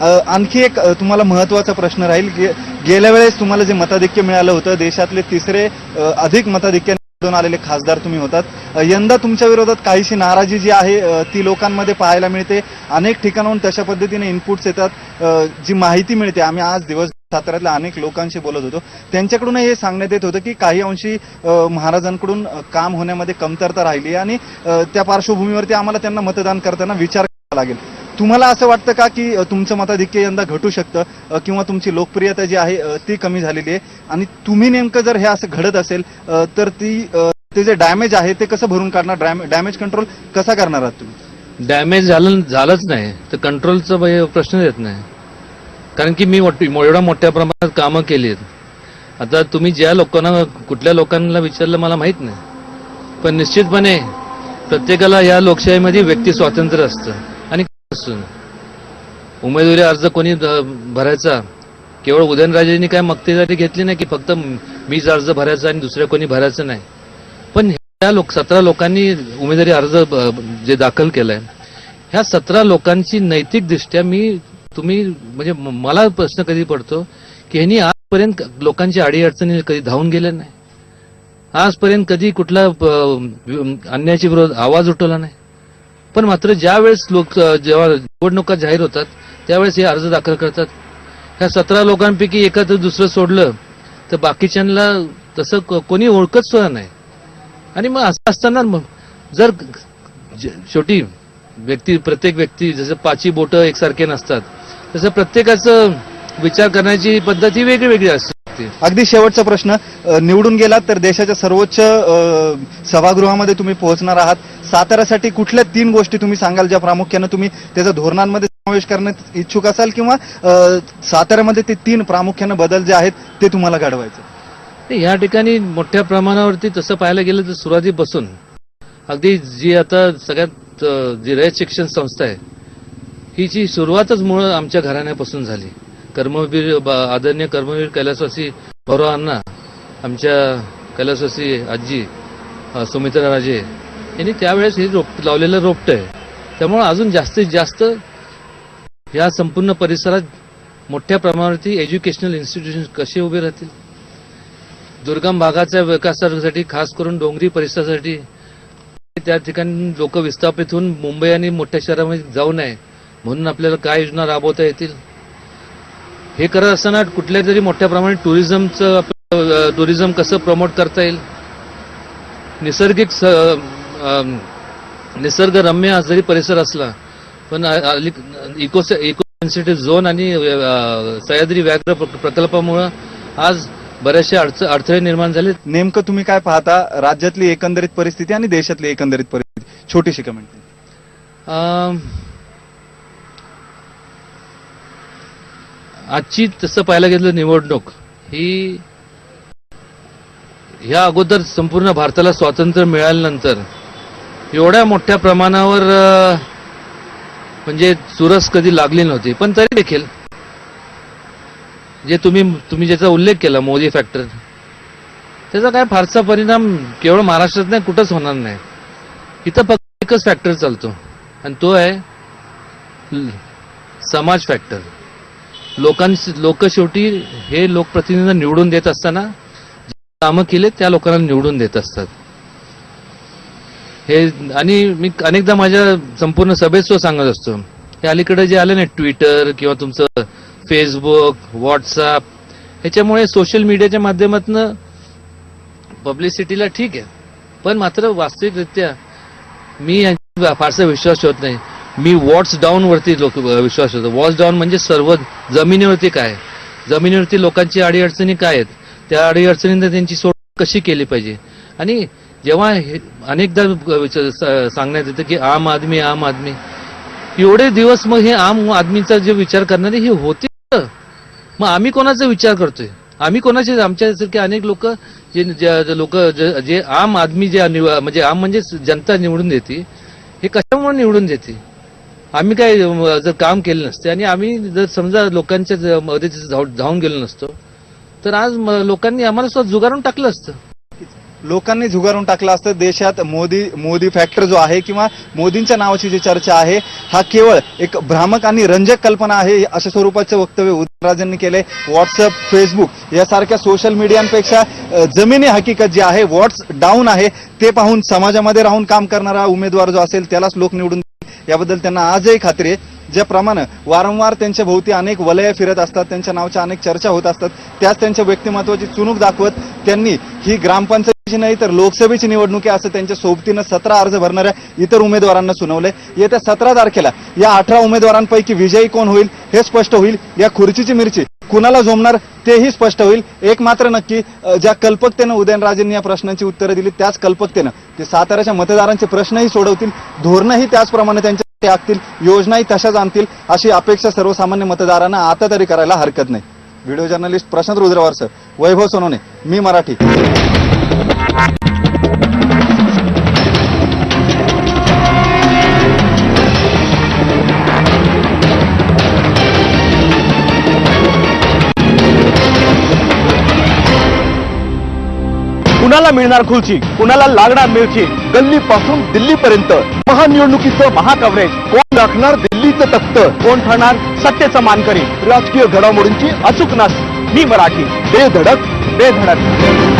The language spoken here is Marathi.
आणखी एक तुम्हाला महत्त्वाचा प्रश्न राहील गे- गेल्या वेळेस तुम्हाला जे मताधिक्य मिळालं होतं देशातले तिसरे अधिक मताधिक्य निवडून आलेले खासदार तुम्ही होतात. यंदा तुमच्या विरोधात काहीशी नाराजी जी आहे ती लोकांमध्ये पाहायला मिळते. अनेक ठिकाणाहून तशा पद्धतीने इनपुट्स येतात. जी माहिती मिळते. आम्ही आज दिवस साताऱ्यातल्या अनेक लोकांशी बोलत होतो. त्यांच्याकडून हे सांगण्यात येत होतं की काही अंशी महाराजांकडून काम होण्यामध्ये कमतरता राहिली आणि त्या पार्श्वभूमीवरती आम्हाला त्यांना मतदान करताना विचार करावा लागेल. तुम्हाला असं वाटतं का की तुमचं मताधिक्य यंदा घटू शकतं किंवा तुमची लोकप्रियता जी आहे ती कमी झालेली आहे? आणि तुम्ही नेमकं जर हे असं घडत असेल तर ती ते जे डॅमेज आहे ते कसं भरून काढणार? डॅमेज कंट्रोल कसा करणार आहात तुम्ही? डॅमेज झालं झालंच नाही. तर कंट्रोलचा प्रश्न येत नाही. कारण की मी एवढ्या मोठ्या प्रमाणात कामं केली आहेत आता तुम्ही ज्या लोकांना कुठल्या लोकांना विचारलं मला माहीत नाही. पण निश्चितपणे प्रत्येकाला या लोकशाहीमध्ये व्यक्ती स्वातंत्र्य असतं. उमेदवारी अर्ज कोणी भरायचा? केवळ उदयनराजेंनी काय मक्तेदारी घेतली नाही की फक्त मीच अर्ज भरायचा आणि दुसऱ्या कोणी भरायचं नाही? पण ह्या लोक सतरा लोकांनी उमेदवारी अर्ज जे दाखल केलाय ह्या सतरा लोकांची नैतिक दृष्ट्या मी तुम्ही म्हणजे मला प्रश्न कधी पडतो की ह्यांनी आजपर्यंत लोकांची अडीअडचणी कधी धावून गेल्या नाही? आजपर्यंत कधी कुठला अन्यायाची विरोध आवाज उठवला नाही? पण मात्र ज्यावेळेस लोक जेव्हा निवडणुका जाहीर होतात त्यावेळेस हे अर्ज दाखल करतात. ह्या सतरा लोकांपैकी एखादं दुसरं सोडलं तर बाकीच्यांना तसं कोणी ओळखत सुद्धा नाही. आणि मग असं असताना मग जर शेवटी व्यक्ती प्रत्येक व्यक्ती जसं पाची बोटं एकसारखे नसतात तसं प्रत्येकाचं विचार करण्याची पद्धत ही वेगळी वेगळी असते. अगदी शेवटचा प्रश्न निवडून गेलात तर देशाच्या सर्वोच्च सभागृहामध्ये तुम्ही पोहोचणार आहात. साताऱ्यासाठी कुठल्या तीन गोष्टी तुम्ही सांगाल ज्या प्रामुख्यानं तुम्ही त्याच्या धोरणांमध्ये समावेश करण्यात इच्छुक असाल किंवा साताऱ्यामध्ये ते तीन प्रामुख्यानं बदल जे आहेत ते तुम्हाला घडवायचं? या ठिकाणी मोठ्या प्रमाणावरती तसं पाहायला गेलं तर सुरुवातीपासून अगदी जी आता सगळ्यात जी रयत शिक्षण संस्था आहे ही जी सुरुवातच मुळं आमच्या घराण्यापासून झाली. कर्मवीर आदरणीय कर्मवीर कैलासवासी गौरवांना आमच्या कैलासवासी आजी सुमित्रा राजे यांनी त्यावेळेस हे रोप लावलेलं रोपटं आहे. त्यामुळं अजून जास्तीत जास्त या संपूर्ण परिसरात मोठ्या प्रमाणावरती एज्युकेशनल इन्स्टिट्यूशन कसे उभे राहतील? दुर्गम भागाच्या विकासासाठी खास करून डोंगरी परिसरासाठी त्या ठिकाणी लोक विस्थापित होऊन मुंबई आणि मोठ्या शहरामध्ये जाऊ नये म्हणून आपल्याला काय योजना राबवता येतील? हे करत असताना कुठल्या तरी मोठ्या प्रमाणात टुरिझमचं आपलं, टुरिझम कसं प्रमोट करता येईल? निसर्गिक स- निसर्गरम्य जरी परिसर असला पण इको इको सेन्सिटिव्ह झोन आणि सह्याद्री व्याघ्र प्र- प्रकल्पामुळं आज बरेचसे अडच अडथळे निर्माण झाले नेमकं तुम्ही काय पाहता? राज्यातली एकंदरीत परिस्थिती आणि देशातली एकंदरीत परिस्थिती? छोटीशी कमेंट आजची तसं पाहायला गेलं निवडणूक ही ह्या अगोदर संपूर्ण भारताला स्वातंत्र्य मिळाल्यानंतर एवढ्या मोठ्या प्रमाणावर म्हणजे चुरस कधी लागली नव्हती. पण तरी देखील जे तुम्ही तुम्ही ज्याचा उल्लेख केला मोदी फॅक्टर त्याचा काय फारसा परिणाम केवळ महाराष्ट्रात नाही कुठंच होणार नाही. इथं फक्त एकच फॅक्टर चालतो. आणि तो आहे समाज फॅक्टर लोकांशी लोक शेवटी हे लोकप्रतिनिधींना निवडून देत असताना जे कामं केले त्या लोकांना निवडून देत असतात. हे आणि मी अनेकदा माझ्या संपूर्ण सभेत सुद्धा सांगत असतो. हे अलीकडे जे आलं ना ट्विटर किंवा तुमचं फेसबुक व्हॉट्सअप ह्याच्यामुळे सोशल मीडियाच्या माध्यमातून पब्लिसिटीला ठीक आहे. पण मात्र वास्तविकरित्या मी फारसा विश्वास ठेवत नाही. मी वॉट्स डाऊनवरती लोक विश्वास ठेवतो वॉट्स डाऊन म्हणजे सर्व जमिनीवरती काय? जमिनीवरती लोकांची अडीअडचणी काय आहेत? त्या अडीअडचणींना त्यांची सोड कशी केली पाहिजे? आणि जेव्हा हे अनेकदा विचार- सांगण्यात येतं की आम आदमी आम आदमी. एवढे दिवस मग हे आम आदमीचा जे विचार करणारे हे होते मग आम्ही कोणाचा विचार करतोय? आम्ही कोणाचे आमच्यासारखे अनेक लोक जे लोक जे आम आदमी जे म्हणजे आम म्हणजे जनता निवडून देते हे कशामुळे निवडून देते? आम्ही काय जर काम केलं नसते आणि आम्ही जर समजा लोकांच्या ज- मध्ये जाऊ- धावून गेलो नसतो तर आज लोकांनी आम्हाला स्वतः जुगारून टाकलं असतं. लोकांनी झुगारून टाकलं असतं. देशात मोदी मोदी फॅक्टर जो आहे किंवा मोदींच्या नावाची जी चर्चा आहे हा केवळ एक भ्रामक आणि रंजक कल्पना आहे अशा स्वरूपाचं वक्तव्य उदयनराजेंनी केले व्हॉट्सअप फेसबुक यासारख्या सोशल मीडियांपेक्षा जमिनी हकीकत जी आहे व्हॉट्स डाऊन आहे ते पाहून समाजामध्ये राहून काम करणारा उमेदवार जो असेल त्यालाच लोक निवडून याबद्दल त्यांना आजही खात्री आहे. ज्याप्रमाणे वारंवार त्यांच्या भोवती अनेक वलय फिरत असतात त्यांच्या नावाच्या अनेक चर्चा होत असतात त्याच त्यांच्या व्यक्तिमत्वाची चुणूक दाखवत त्यांनी ही ग्रामपंचायतीची नाही तर लोकसभेची निवडणूक आहे असं त्यांच्या सोबतीनं सतरा अर्ज भरणाऱ्या इतर उमेदवारांना सुनावलंय. येत्या सतरा तारखेला या अठरा उमेदवारांपैकी विजयी कोण होईल हे स्पष्ट होईल. या खुर्चीची मिरची कुणाला जोमणार तेही स्पष्ट होईल. एक मात्र नक्की ज्या कल्पकतेनं उदयनराजेंनी या प्रश्नांची उत्तरं दिली त्याच कल्पकतेनं. ते साताऱ्याच्या मतदारांचे प्रश्नही सोडवतील धोरणंही त्याचप्रमाणे त्यांच्या आखतील योजनाही तशाच आणतील अशी अपेक्षा सर्वसामान्य मतदारांना आता तरी करायला हरकत नाही. व्हिडिओ जर्नलिस्ट प्रशांत रुद्रवारसर वैभव सोनवणे मी मराठी. कुणाला मिळणार खुर्ची? कुणाला लागणार मिळची गल्ली पासून दिल्ली पर्यंत महानिवडणुकीचं महाकव्हरेज. कोण राखणार दिल्लीचं तख्त? कोण ठरणार सत्तेचा मानकरी? राजकीय घडामोडींची अचूक नास. मी मराठी. बेधडक बेधडक.